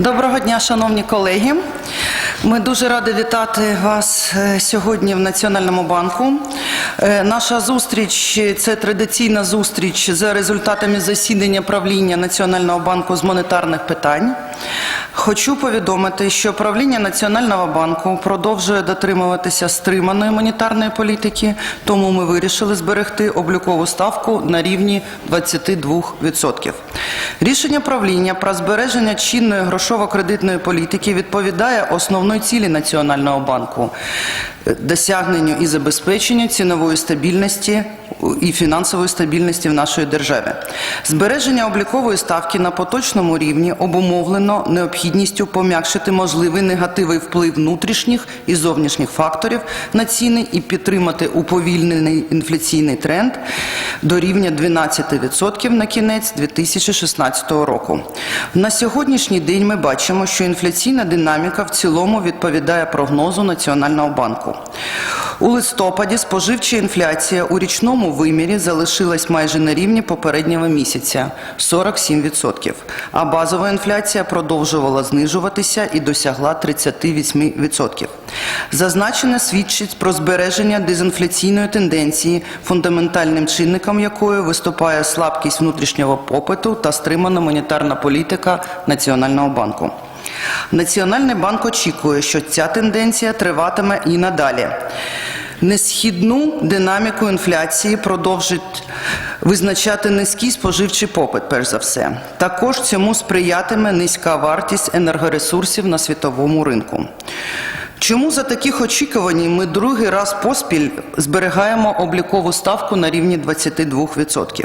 Доброго дня, шановні колеги. Ми дуже раді вітати вас е, сьогодні в Національному банку. Е, Наша зустріч це традиційна зустріч за результатами засідання правління Національного банку з монетарних питань. Хочу повідомити, що правління Національного банку продовжує дотримуватися стриманої монетарної політики, тому ми вирішили зберегти облікову ставку на рівні 22%. Рішення правління про збереження чинної грошово-кредитної політики відповідає основної цілі Національного банку досягненню і забезпеченню цінової стабільності і фінансової стабільності в нашій державі. Збереження облікової ставки на поточному рівні обумовлено необхідністю пом'якшити можливий негативний вплив внутрішніх і зовнішніх факторів на ціни і підтримати уповільнений інфляційний тренд до рівня 12% на кінець 2016 року. На сьогоднішній день ми бачимо, що інфляційна динаміка в цілому відповідає прогнозу Національного банку. У листопаді споживча інфляція у річному вимірі залишилась майже на рівні попереднього місяця 47%, а базова інфляція продовжувала знижуватися і досягла 38%. Зазначене свідчить про збереження дезінфляційної тенденції, фундаментальним чинником якої виступає слабкість внутрішнього попиту та стримана монетарна політика Національного банку. Національний банк очікує, що ця тенденція триватиме і надалі. Несхідну динаміку інфляції продовжить визначати низький споживчий попит, перш за все. Також цьому сприятиме низька вартість енергоресурсів на світовому ринку. Чому за таких очікувань ми другий раз поспіль зберігаємо облікову ставку на рівні 22%?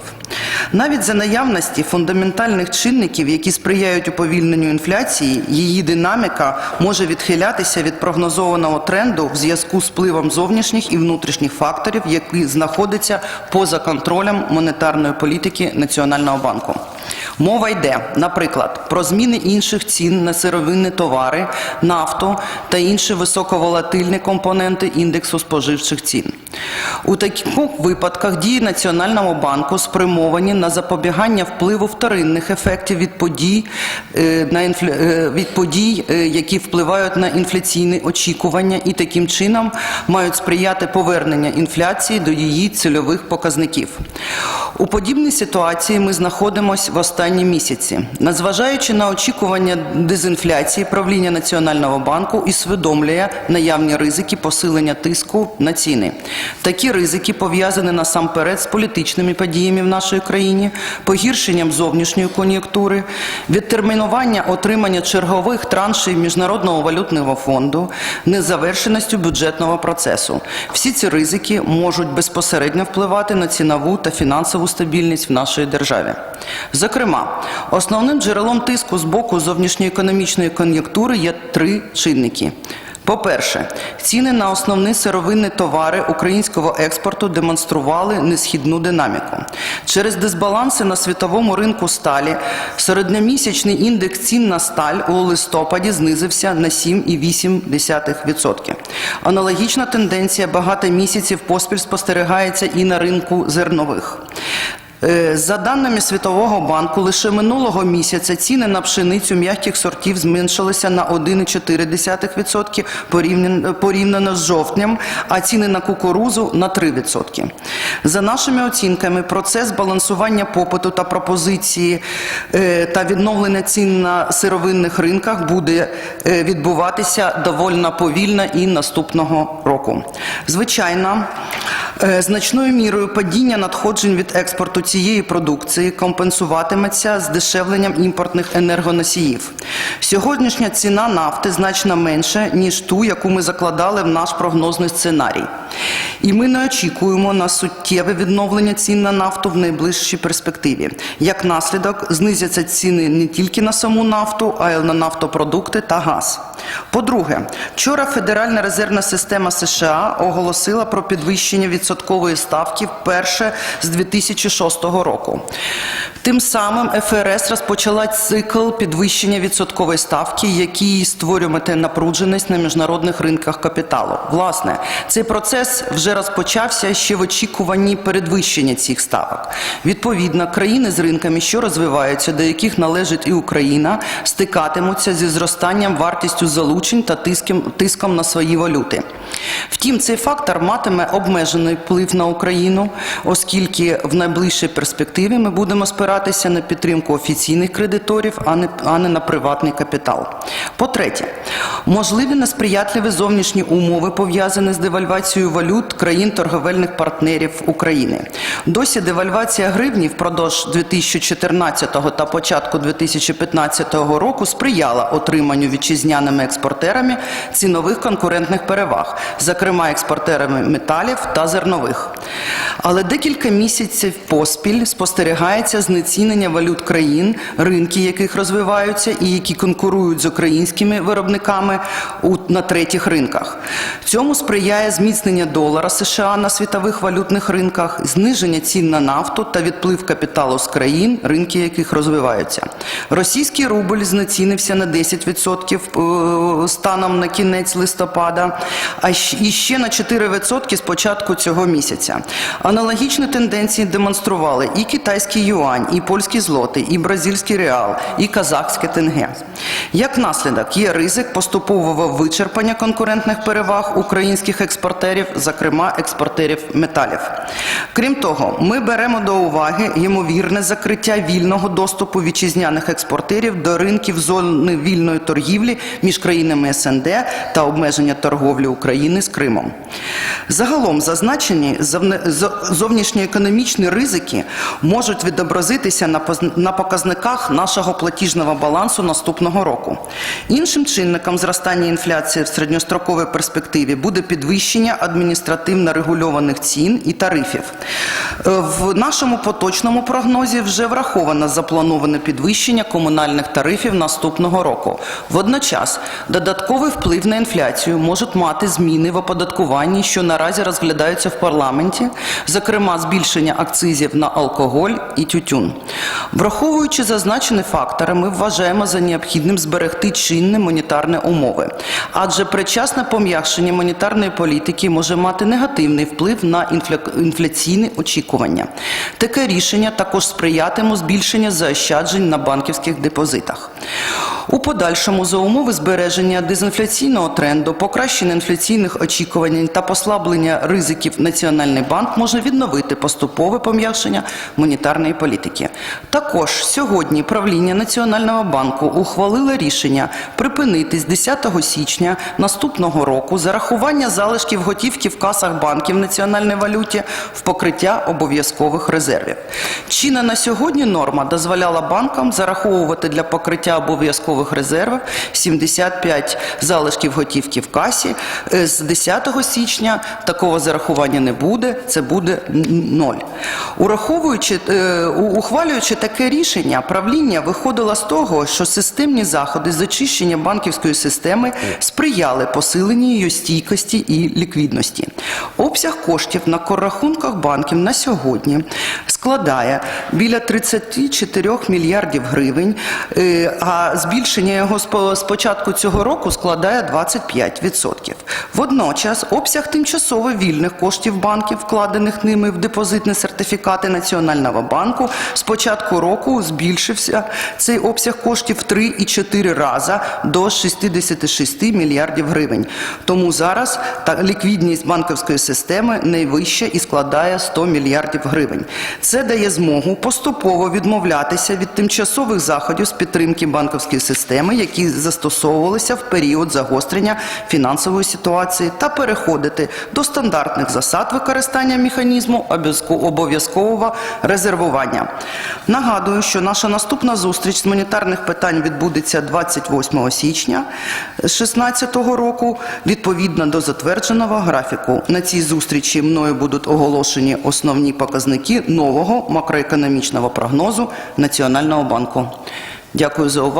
Навіть за наявності фундаментальних чинників, які сприяють уповільненню інфляції, її динаміка може відхилятися від прогнозованого тренду в зв'язку з впливом зовнішніх і внутрішніх факторів, які знаходяться поза контролем монетарної політики Національного банку. Мова йде, наприклад, про зміни інших цін на сировинні товари, нафту та інші високоволатильні компоненти індексу споживчих цін. У таких випадках дії Національного банку спрямовані на запобігання впливу вторинних ефектів від подій, е, на інфля... е, від подій, е, які впливають на інфляційні очікування і таким чином мають сприяти повернення інфляції до її цільових показників. У подібній ситуації ми знаходимося в останні місяці. Незважаючи на очікування дезінфляції, правління Національного банку і усвідомлює наявні ризики посилення тиску на ціни. Такі ризики пов'язані насамперед з політичними подіями в нашій країні, погіршенням зовнішньої кон'юнктури, відтермінування отримання чергових траншів Міжнародного валютного фонду, незавершеністю бюджетного процесу. Всі ці ризики можуть безпосередньо впливати на цінову та фінансову стабільність в нашій державі. Зокрема, основним джерелом тиску з боку зовнішньоекономічної кон'юнктури є три чинники. По-перше, ціни на основні сировинні товари українського експорту демонстрували несхідну динаміку. Через дисбаланси на світовому ринку сталі середньомісячний індекс цін на сталь у листопаді знизився на 7,8%. Аналогічна тенденція багато місяців поспіль спостерігається і на ринку зернових. Е, За даними Світового банку, лише минулого місяця ціни на пшеницю м'яких сортів зменшилися на 1,4% порівняно, з жовтнем, а ціни на кукурузу на 3%. За нашими оцінками, процес балансування попиту та пропозиції е, та відновлення цін на сировинних ринках буде е, відбуватися доволі повільно і наступного року. Звичайно, Значною мірою падіння надходжень від експорту цієї продукції компенсуватиметься здешевленням імпортних енергоносіїв. Сьогоднішня ціна нафти значно менша, ніж ту, яку ми закладали в наш прогнозний сценарій. І ми не очікуємо на суттєве відновлення цін на нафту в найближчій перспективі. Як наслідок, знизяться ціни не тільки на саму нафту, а й на нафтопродукти та газ. По-друге, вчора Федеральна резервна система США оголосила про підвищення відсоткової ставки вперше з 2006 року. Тим самим ФРС розпочала цикл підвищення відсоткової ставки, який створюватиме напрудженість на міжнародних ринках капіталу. Власне, цей процес вже розпочався ще в очікуванні передвищення цих ставок. Відповідно, країни з ринками, що розвиваються, до яких належить і Україна, стикатимуться зі зростанням вартістю залучень та тиском на свої валюти. Втім, цей фактор матиме обмежений вплив на Україну, оскільки в найближчій перспективі ми будемо спиратися на підтримку офіційних кредиторів, а не, на приватний капітал. По-третє, можливі несприятливі зовнішні умови, пов'язані з девальвацією валют країн торговельних партнерів України. Досі девальвація гривні впродовж 2014 та початку 2015 року сприяла отриманню вітчизняними експортерами цінових конкурентних переваг, зокрема експортерами металів та зернових. Але декілька місяців поспіль спостерігається знецінення валют країн, ринки яких розвиваються і які конкурують з українськими виробниками на третіх ринках. Цьому сприяє зміцнення долара США на світових валютних ринках, зниження цін на нафту та відплив капіталу з країн, ринки яких розвиваються. Російський рубль знецінився на 10% е, станом на кінець листопада, а і ще на 4% з початку цього місяця. Аналогічні тенденції демонстрували і китайський юань, і польські злоти, і бразильський реал, і казахське тенге. Як наслідок є ризик поступового вичерпання конкурентних переваг українських експортерів, зокрема експортерів металів. Крім того, ми беремо до уваги ймовірне закриття вільного доступу вітчизняних експортерів до ринків зони вільної торгівлі між країнами СНД та обмеження торговлі України з Кримом. Загалом зазначені зовнішньоекономічні ризики можуть відобразитися на показниках нашого платіжного балансу наступного року. Іншим чинником зростання інфляції в середньостроковій перспективі буде підвищення адміністративно регульованих цін і тарифів. Е, В нашому поточному прогнозі вже враховано заплановане підвищення комунальних тарифів наступного року. Водночас додатковий вплив на інфляцію можуть мати зміни в оподаткуванні, що наразі розглядаються в парламенті, зокрема збільшення акцизів на алкоголь і тютюн. Враховуючи зазначені фактори, ми вважаємо за необхідним зберегти чинні монетарні умови, адже причасне пом'якшення монетарної політики може мати негативний вплив на інфля- інфляційні очікування. Таке рішення також сприятиме збільшенню заощаджень на банківських депозитах. У подальшому за умови збереження дезінфляційного тренду, покращення інфляційних очікувань та послаблення ризиків Національний банк може відновити поступове пом'якшення монетарної політики. Також сьогодні правління Національного банку ухвалило рішення припинити з 10 січня наступного року зарахування залишків готівки в касах банків в національній валюті в покриття обов'язкових резервів. Чинна на сьогодні норма дозволяла банкам зараховувати для покриття обов'язкових резервів 75 залишків готівки в касі. Е, З 10 січня такого зарахування не буде, це буде ноль. Ураховуючи, е, ухвалюючи таке рішення, правління виходило з того, що системні заходи з очищення банківської системи сприяли посиленню її стійкості і ліквідності. Обсяг коштів на коррахунках банків на сьогодні складає біля 34 мільярдів гривень, е, а збільшення його з початку цього року складає 25%. Водночас обсяг тимчасово вільних коштів банків, вкладених ними в депозитні сертифікати Національного банку, з початку року збільшився цей обсяг коштів в 3,4 рази до 66 мільярдів гривень. Тому зараз ліквідність банківської системи найвища і складає 100 мільярдів гривень. Це дає змогу поступово відмовлятися від тимчасових заходів з підтримки банківської системи, які застосовувалися в період загострення фінансової ситуації, та переходити до стандартних засад використання механізму обов'язкового резервування. Нагадую, що наша наступна зустріч з монетарних питань відбудеться 28 січня 2016 року, відповідно до затвердженого графіку. На цій зустрічі мною будуть оголошені основні показники нового макроекономічного прогнозу Національного банку. Дякую за увагу.